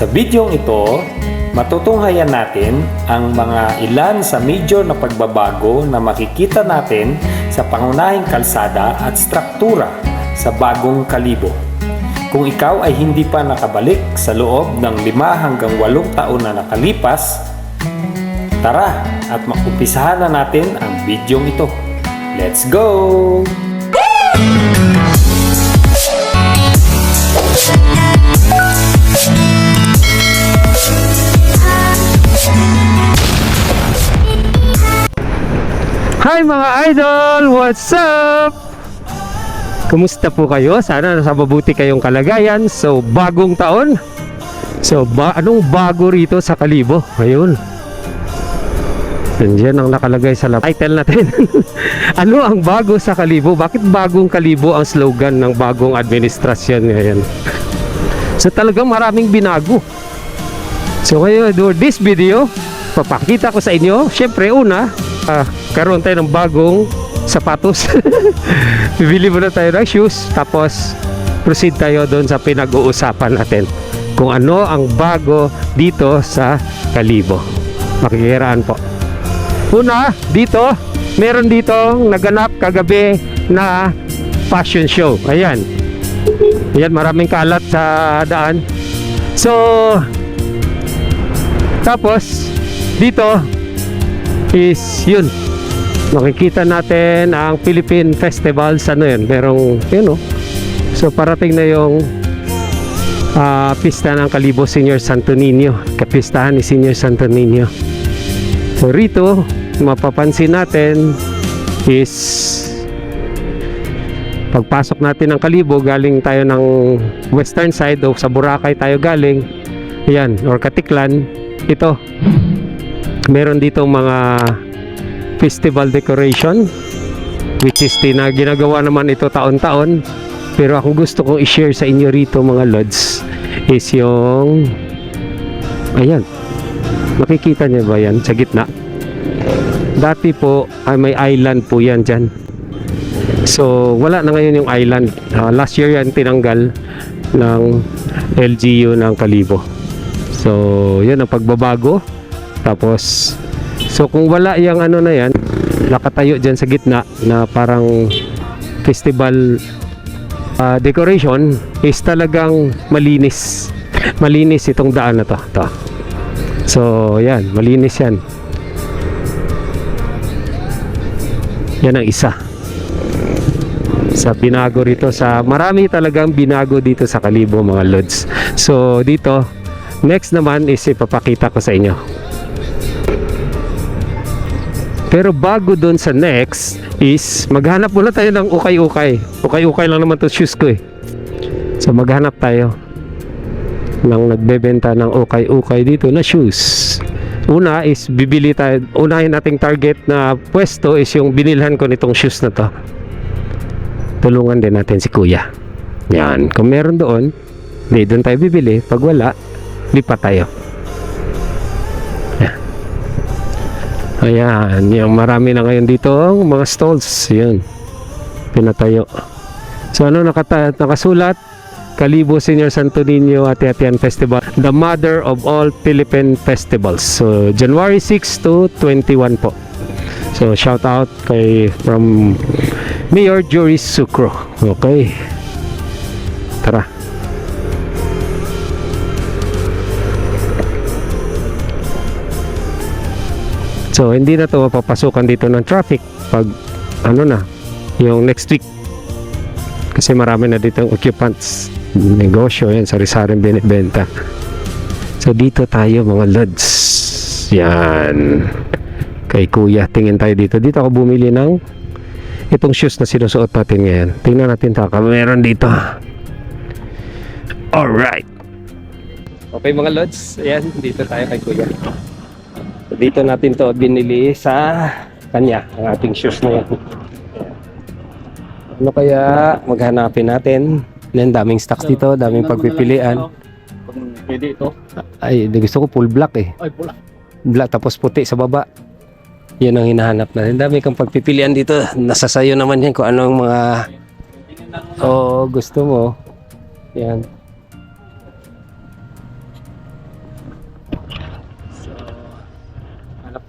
Sa bidyong ito, matutunghayan natin ang mga ilan sa major na pagbabago na makikita natin sa pangunahing kalsada at struktura sa bagong kalibo. Kung ikaw ay hindi pa nakabalik sa loob ng lima hanggang walong taon na nakalipas, tara at makumpisahan na natin ang bidyong ito. Let's go! Hi mga idol! What's up? Kumusta po kayo? Sana nasa mabuti kayong kalagayan. So, bagong taon. So, ba anong bago rito sa Kalibo? Ayun. Nandiyan ang nakalagay sa title natin. ano ang bago sa Kalibo? Bakit bagong Kalibo ang slogan ng bagong administrasyon ngayon? So, talagang maraming binago. So, ngayon, do this video, papakita ko sa inyo. Siyempre, una, ah, karoon tayo ng bagong sapatos. Bibili muna tayo ng shoes. Tapos, proceed tayo doon sa pinag-uusapan natin. Kung ano ang bago dito sa Kalibo. Makikiraan po. Una, dito, meron dito naganap kagabi na fashion show. Ayan. Ayan, maraming kalat sa daan. So, tapos, dito is yun. Makikita natin ang Philippine Festival sa ano yun. Merong, yun o. So, parating na yung ah, pista ng Kalibo Senior Santo Niño. Kapistahan ni Senior Santo Niño. So, rito, mapapansin natin is pagpasok natin ng Kalibo, galing tayo ng western side o sa Boracay tayo galing. Ayan, or Katiklan. Ito, meron dito mga festival decoration which is tina, ginagawa naman ito taon-taon. Pero ako gusto kong i-share sa inyo rito mga lods is yung ayan. Makikita niyo ba yan sa gitna? Dati po ay may island po yan dyan. So wala na ngayon yung island. Ah, last year yan tinanggal ng LGU ng Kalibo. So yan ang pagbabago tapos So kung wala yung ano na yan, nakatayo dyan sa gitna na parang festival ah, decoration is talagang malinis. Malinis itong daan na to. to. So yan, malinis yan. Yan ang isa. Sa binago rito sa marami talagang binago dito sa Kalibo mga lods. So dito next naman is ipapakita ko sa inyo. Pero bago doon sa next is maghanap muna tayo ng ukay-ukay. Ukay-ukay lang naman to shoes ko eh. So maghanap tayo ng nagbebenta ng ukay-ukay dito na shoes. Una is bibili tayo, unahin nating target na pwesto is yung binilhan ko nitong shoes na to. Tulungan din natin si kuya. Yan, kung meron doon, di doon tayo bibili. Pag wala, lipat tayo. Ayan, yung marami na ngayon dito ang mga stalls. Yan. Pinatayo. So ano nakata nakasulat? Kalibo Senior Santo Niño Ati-Atian Festival. The mother of all Philippine festivals. So January 6 to 21 po. So shout out kay from Mayor Joris Sucro. Okay. Tara. So hindi na to mapapasukan dito ng traffic pag ano na yung next week. Kasi marami na dito occupants. Negosyo yan sari-saring binibenta. So dito tayo mga lods. Yan. Kay kuya tingin tayo dito. Dito ako bumili ng itong shoes na sinusuot natin ngayon. Tingnan natin ta meron dito. Alright. Okay mga lods. Ayan dito tayo kay kuya dito natin to binili sa kanya ang ating shoes na yan. Ano kaya maghanapin natin? Yan daming stocks dito daming pagpipilian. Pwede ito. ay gusto ko full black eh. Ay, pula. black tapos puti sa baba. Yan ang hinahanap natin. Dami kang pagpipilian dito. Nasa sayo naman yan kung anong mga oo gusto mo. Yan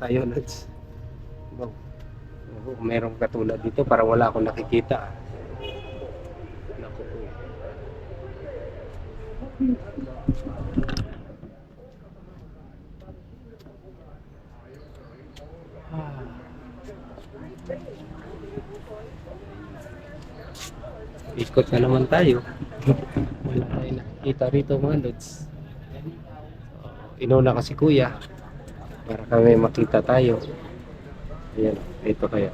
tayo, Lods. Wow. Oo, merong katulad dito, parang wala akong nakikita. Naku po. Ah. Ikot na naman tayo. Wala tayong nakikita rito mga Lods. Inuna kasi kuya para kami makita tayo. Ayan, ito kaya.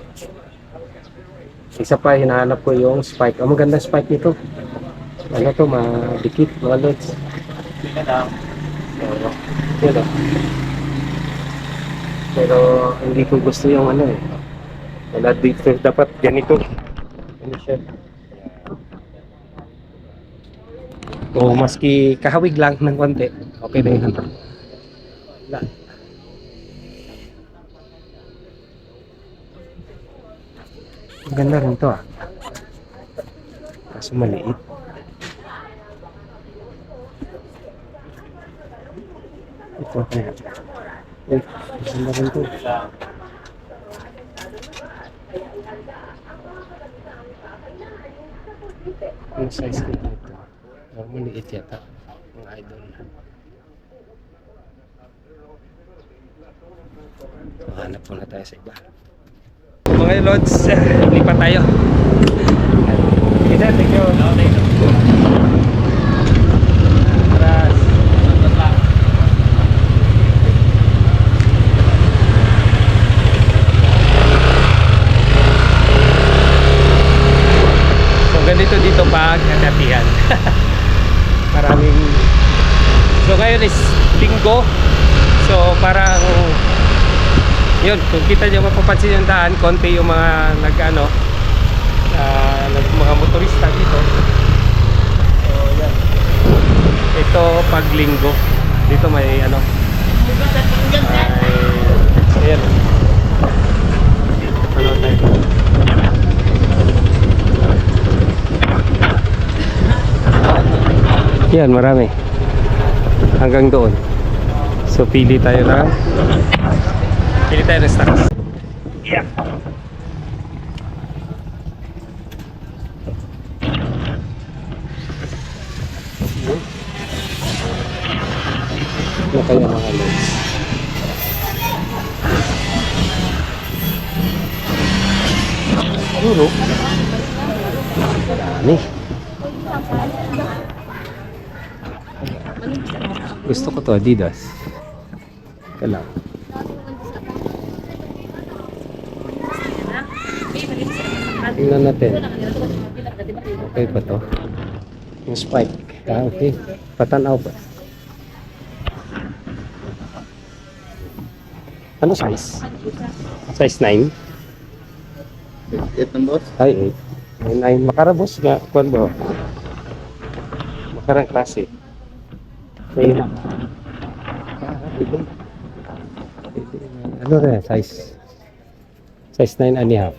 Isa pa, hinahanap ko yung spike. Ang maganda spike nito. Ano to, madikit mga lods. Yun oh. Pero hindi ko gusto yung ano eh. Wala dito. Dapat ganito. Ano siya? O maski kahawig lang ng konti. Okay na yun. Wala. Ang Ganda rin to ah. Kaso maliit. Ito kaya. Eh, ganda rin to. Ang size nito ito. Parang maliit yata. Mga idol. Hanap muna tayo sa iba. Mga lods, tayo. Kita, thank you. So ganito dito pag nagatihan. Maraming So ngayon is linggo. So parang yun, kung kita niyo mapapansin yung daan, konti yung mga nag-ano ah, nag mga motorista dito. So yan. Ito pag linggo. Dito may ano. Ay, ayan. Ano tayo? Yan, marami. Hanggang doon. So, pili tayo na. Pili tayo ng stocks. To Adidas. Ito lang. Tingnan natin. Okay pa to? Yung spike. Ah, okay. Patanaw pa. Ano size? Size 9? It ng boss? Ay, 8. Ay, 9. Makarabos nga. Kuan ba? Makarang klase. Ayun. Ano rin? Size? Size 9 and a half.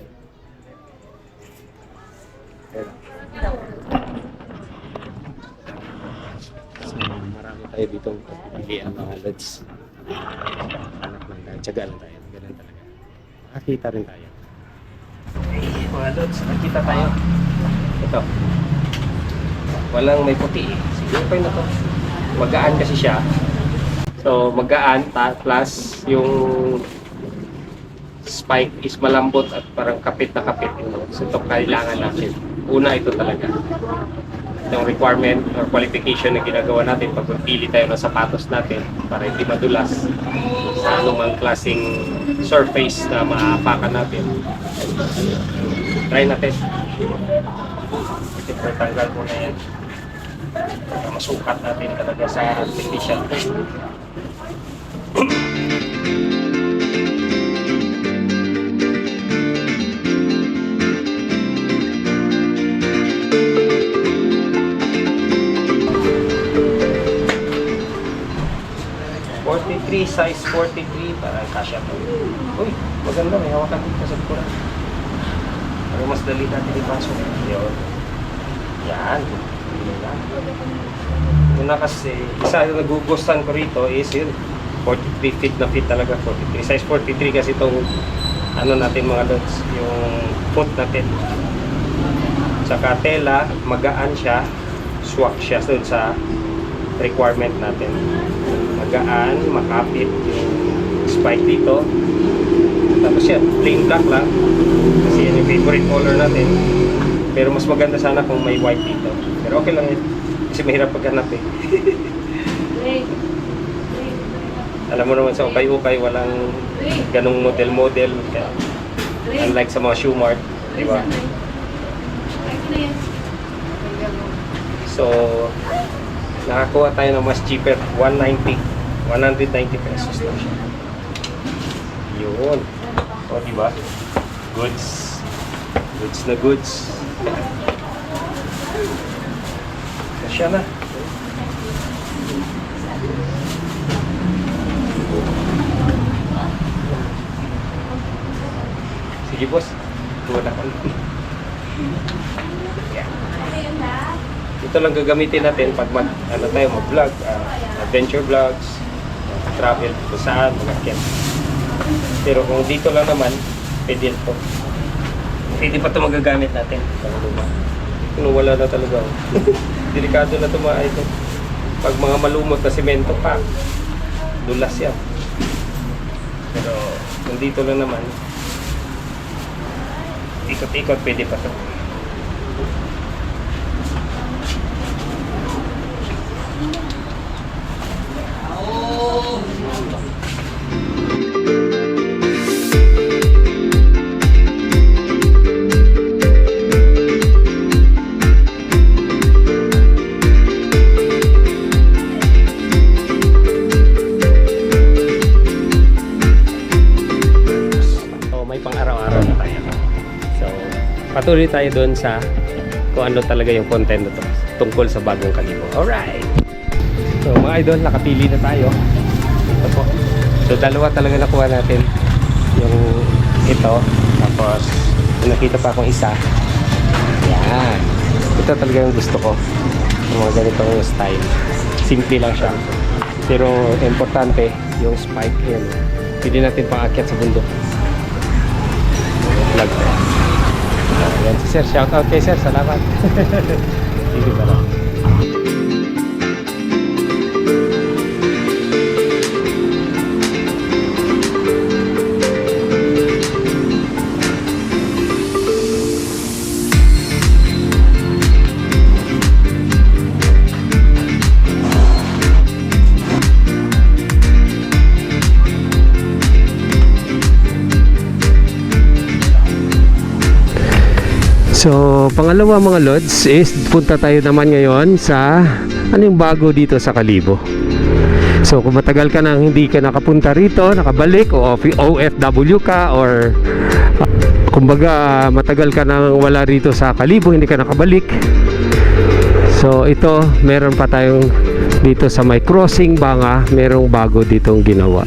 So, marami tayo dito pagpipilian mga lods. Anak lang tayo. Tsaga lang tayo. Ganun talaga. Makakita rin tayo. Ay, mga lods, nakita tayo. Ito. Walang may puti eh. Sige, okay na to. Magaan kasi siya. So, magaan ta, plus yung spike is malambot at parang kapit na kapit ito. So, ito kailangan natin. Una, ito talaga. Itong requirement or qualification na ginagawa natin pag pagpili tayo ng sapatos natin para hindi madulas sa anumang klaseng surface na maapakan natin. Try natin. Ito, tanggal muna yan. Masukat natin talaga sa artificial. 43, size 43 para kasya po. Uy, maganda may hawakan dito sa pura. Para mas dali natin ipasok. Yun. Yan. Yan. Una kasi, isa na nagugustuhan ko rito is yun, 43 feet na feet talaga 43 size 43 kasi itong ano natin mga lods yung foot natin. Saka tela magaan siya swak siya dun sa requirement natin. Magaan makapit yung spike dito. Tapos yan plain black lang. Kasi yan yung favorite color natin. Pero mas maganda sana kung may white dito. Pero okay lang yan kasi mahirap paghanap eh alam mo naman sa ukay-ukay walang ganong model-model. Kaya unlike sa mga shoe mart di ba? So nakakuha tayo ng mas cheaper 190 190 pesos lang siya. Yun. O di ba? Goods. Goods na goods. Kasya na Sige boss, tuwa na ko. Yan. Ito lang gagamitin natin pag mag, ano tayo, mag-vlog, ah, adventure vlogs, travel, kung saan, mag Pero kung dito lang naman, pwede ito. Pwede pa ito magagamit natin. Kung wala na talaga. oh. Delikado na ito mga ito. Pag mga malumot na semento pa, dulas yan. Pero kung dito lang naman, ikot-ikot pwede pa ito. Patuloy tayo doon sa kung ano talaga yung content na to tungkol sa bagong kalibo. Alright! So, mga idol, nakapili na tayo. Ito po. So, dalawa talaga nakuha natin. Yung ito. Tapos, nakita pa akong isa. Yan. Ito talaga yung gusto ko. Yung mga ganitong style. Simple lang siya. Pero, importante, yung spike. Yan. Pwede natin paakyat sa bundok ko. Ayan si Sir. Shout out kay Sir. Salamat. Sige ba So, pangalawa mga lods is punta tayo naman ngayon sa ano yung bago dito sa Kalibo. So, kung matagal ka nang hindi ka nakapunta rito, nakabalik o OF- OFW ka or uh, kumbaga matagal ka nang wala rito sa Kalibo, hindi ka nakabalik. So, ito meron pa tayong dito sa may crossing banga, merong bago ditong ginawa.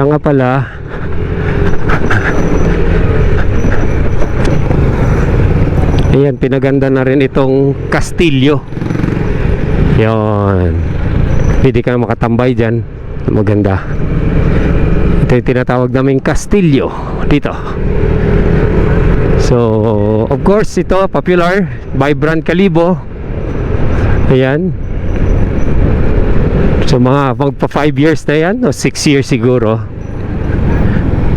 Siya nga pala Ayan, pinaganda na rin itong Castillo. Yon. Pwede ka na makatambay dyan. Maganda. Ito yung tinatawag naming Castillo dito. So, of course, ito popular. Vibrant Kalibo. Ayan. So mga magpa 5 years na yan o 6 years siguro.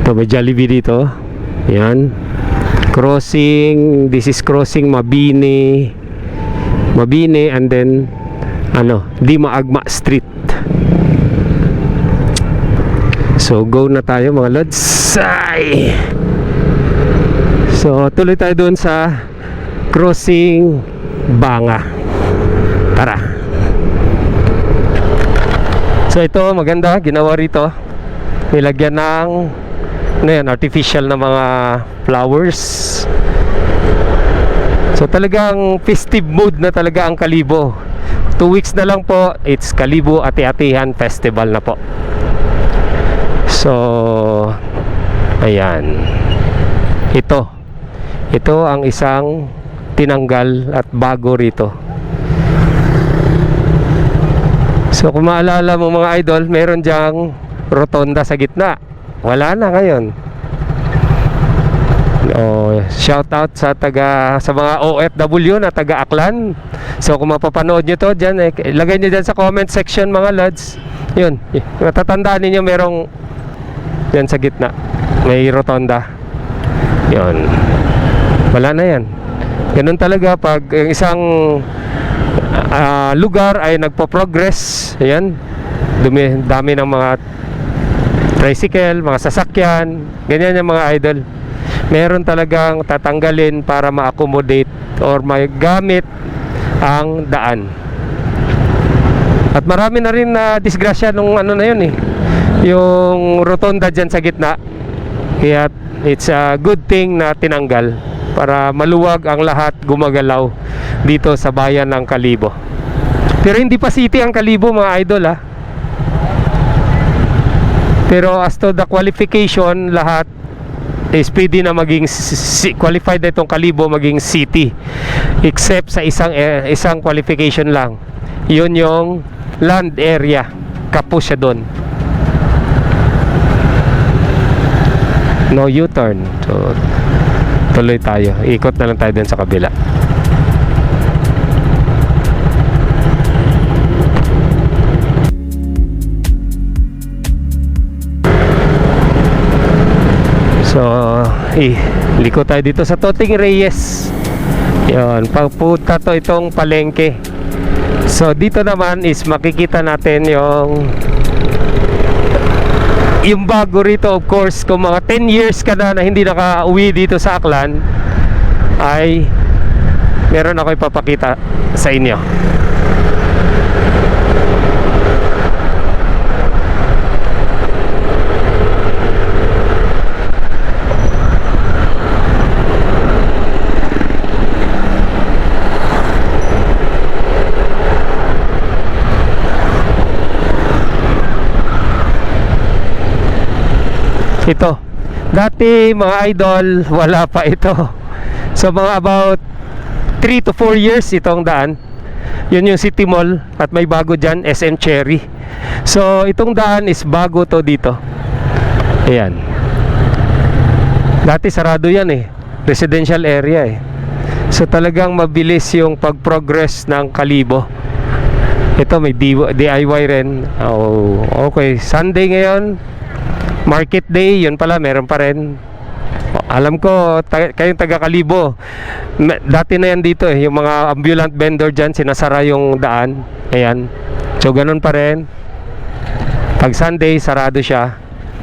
Ito may Jollibee dito. Yan. Crossing, this is crossing Mabini. Mabini and then ano, Di Maagma Street. So go na tayo mga lods. Ay! So tuloy tayo doon sa crossing Banga. Tara. So ito maganda ginawa rito. Nilagyan ng ano yan, artificial na mga flowers. So talagang festive mood na talaga ang Kalibo 2 weeks na lang po, it's Kalibo Ati-Atihan Festival na po. So, ayan. Ito. Ito ang isang tinanggal at bago rito. So kung maalala mo mga idol, meron diyang rotonda sa gitna. Wala na ngayon. Oh, shout out sa taga sa mga OFW na taga Aklan. So kung mapapanood niyo to diyan, eh, ilagay niyo diyan sa comment section mga lads. 'Yun. Matatandaan niyo merong diyan sa gitna. May rotonda. 'Yun. Wala na 'yan. Ganun talaga pag yung isang ah, lugar ay nagpo-progress. Ayan. Dumi, dami ng mga tricycle, mga sasakyan, ganyan yung mga idol. Meron talagang tatanggalin para ma-accommodate or magamit ang daan. At marami na rin na disgrasya nung ano na yun eh. Yung rotonda dyan sa gitna. Kaya it's a good thing na tinanggal para maluwag ang lahat gumagalaw dito sa bayan ng Kalibo. Pero hindi pa city ang Kalibo mga idol ah. Pero as to the qualification, lahat is pwede na maging qualified na itong Kalibo maging city. Except sa isang eh, isang qualification lang. Yun yung land area. Kapos siya doon. No U-turn. So, tuloy tayo. Ikot na lang tayo dun sa kabila. So, eh, liko tayo dito sa Toting Reyes. Yun, pagpunta to itong palengke. So, dito naman is makikita natin yung yung bago rito of course kung mga 10 years ka na na hindi naka-uwi dito sa Aklan ay meron ako ipapakita sa inyo ito. Dati mga idol wala pa ito. So mga about 3 to 4 years itong daan. Yun yung City Mall at may bago dyan SM Cherry. So itong daan is bago to dito. Ayan. Dati sarado yan eh. Residential area eh. So talagang mabilis yung pag-progress ng Kalibo. Ito may DIY rin. Oh, okay. Sunday ngayon Market Day, yun pala, meron pa rin. Alam ko, ta- kayong taga Kalibo, me- dati na yan dito eh, yung mga ambulant vendor dyan, sinasara yung daan. Ayan. So, ganun pa rin. Pag Sunday, sarado siya.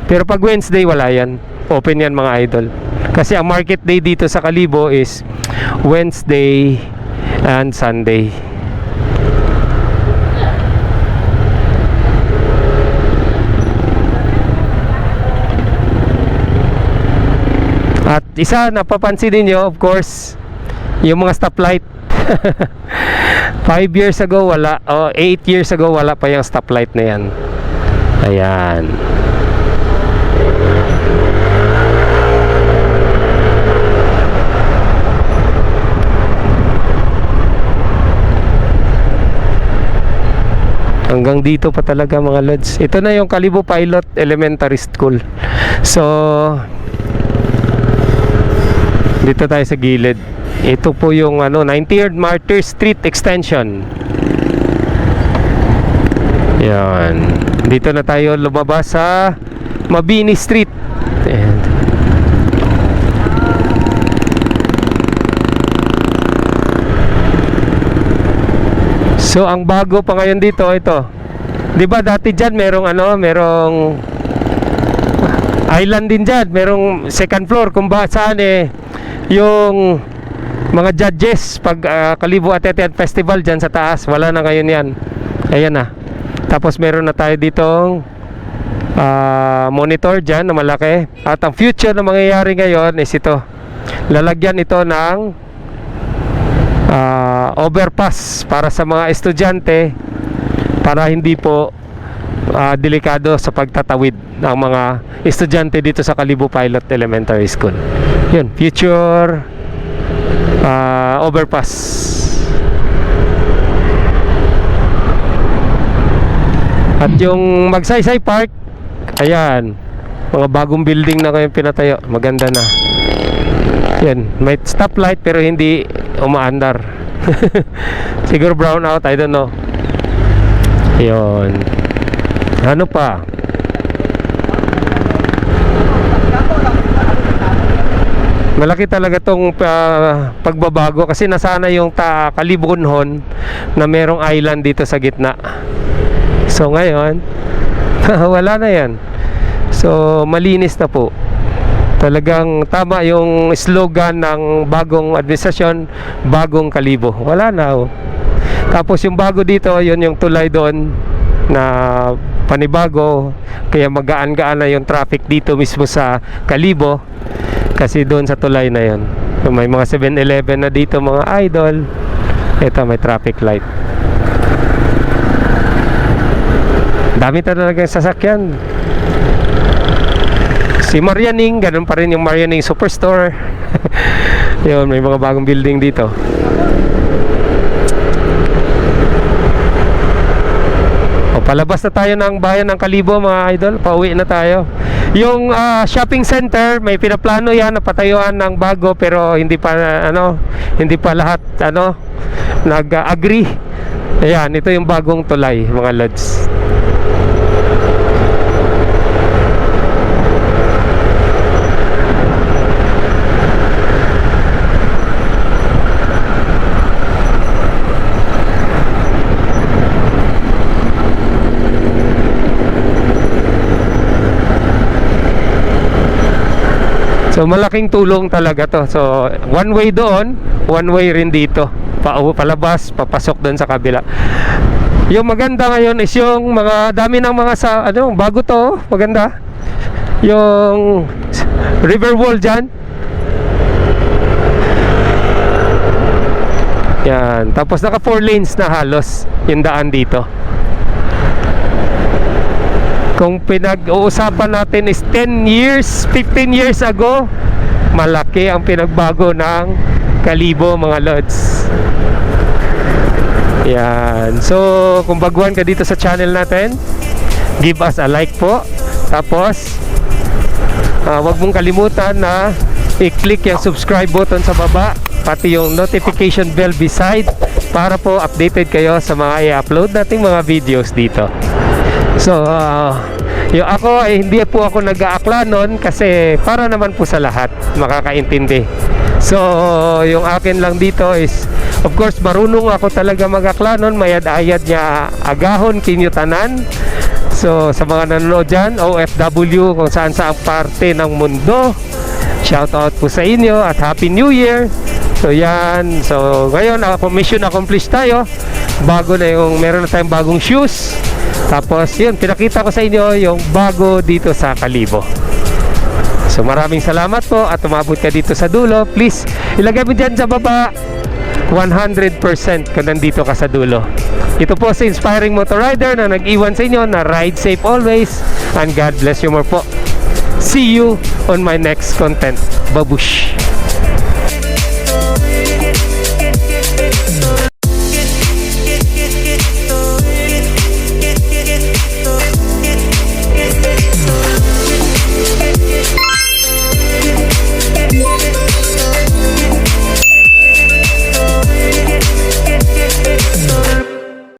Pero pag Wednesday, wala yan. Open yan mga idol. Kasi ang market day dito sa Kalibo is Wednesday and Sunday. Isa napapansin ninyo of course yung mga stoplight 5 years ago wala o 8 years ago wala pa yung stoplight na yan ayan Hanggang dito pa talaga mga lods. Ito na yung Kalibo Pilot Elementary School. So, dito tayo sa gilid. Ito po yung ano 93rd Martyr Street Extension. Yan. Dito na tayo lumabas sa Mabini Street. Ayan. So ang bago pa ngayon dito ito. 'Di ba dati diyan merong ano, merong island din dyan. Merong second floor kung ba saan eh yung mga judges pag ah, Kalibo Atetian Festival dyan sa taas. Wala na ngayon yan. Ayan na. Tapos meron na tayo ditong ah, monitor dyan na malaki. At ang future na mangyayari ngayon is ito. Lalagyan ito ng ah, overpass para sa mga estudyante para hindi po ah, delikado sa pagtatawid ng mga estudyante dito sa Kalibo Pilot Elementary School. Yun, future ah, overpass. At yung Magsaysay Park, ayan, mga bagong building na kayong pinatayo. Maganda na. Yan, may stoplight pero hindi umaandar. Siguro brown out, I don't know. Yun. Ano pa? Malaki talaga tong ah, pagbabago kasi nasana yung ta Kalibunhon na merong island dito sa gitna. So ngayon, wala na yan. So malinis na po. Talagang tama yung slogan ng bagong administrasyon, bagong kalibo. Wala na. oh. Tapos yung bago dito, yun yung tulay doon na panibago. Kaya magaan-gaan na yung traffic dito mismo sa Kalibo. Kasi doon sa tulay na yun. So, may mga 7-Eleven na dito mga idol. Ito may traffic light. Dami talaga yung sasakyan. Si Marianing, ganun pa rin yung Marianing Superstore. Yun, may mga bagong building dito. Palabas na tayo ng bayan ng Kalibo mga idol. Pauwi na tayo. Yung ah, shopping center, may pinaplano yan na patayuan ng bago pero hindi pa ano, hindi pa lahat ano nag-agree. Ayan, ito yung bagong tulay, mga lods. So malaking tulong talaga to. So one way doon, one way rin dito. Pa palabas, papasok doon sa kabila. Yung maganda ngayon is yung mga dami ng mga sa ano, bago to, oh, maganda. Yung river wall diyan. Yan, tapos naka four lanes na halos yung daan dito. Kung pinag-uusapan natin is 10 years, 15 years ago, malaki ang pinagbago ng Kalibo mga lods. Yan. So, kung baguhan ka dito sa channel natin, give us a like po. Tapos, ah, wag mong kalimutan na i-click yung subscribe button sa baba, pati yung notification bell beside para po updated kayo sa mga i-upload nating mga videos dito. So, ah, yung ako ay hindi po ako nag-aakla nun kasi para naman po sa lahat makakaintindi. So, yung akin lang dito is of course marunong ako talaga mag-akla nun, mayad-ayad niya agahon kinyutanan. So, sa mga nanonood dyan, OFW kung saan saan parte ng mundo, shout out po sa inyo at Happy New Year! So yan, so ngayon ako mission accomplished tayo. Bago na yung meron na tayong bagong shoes. Tapos yun, pinakita ko sa inyo yung bago dito sa Kalibo. So maraming salamat po at umabot ka dito sa dulo. Please, ilagay mo dyan sa baba 100% kung nandito ka sa dulo. Ito po si Inspiring Motor Rider na nag-iwan sa inyo na ride safe always and God bless you more po. See you on my next content. Babush!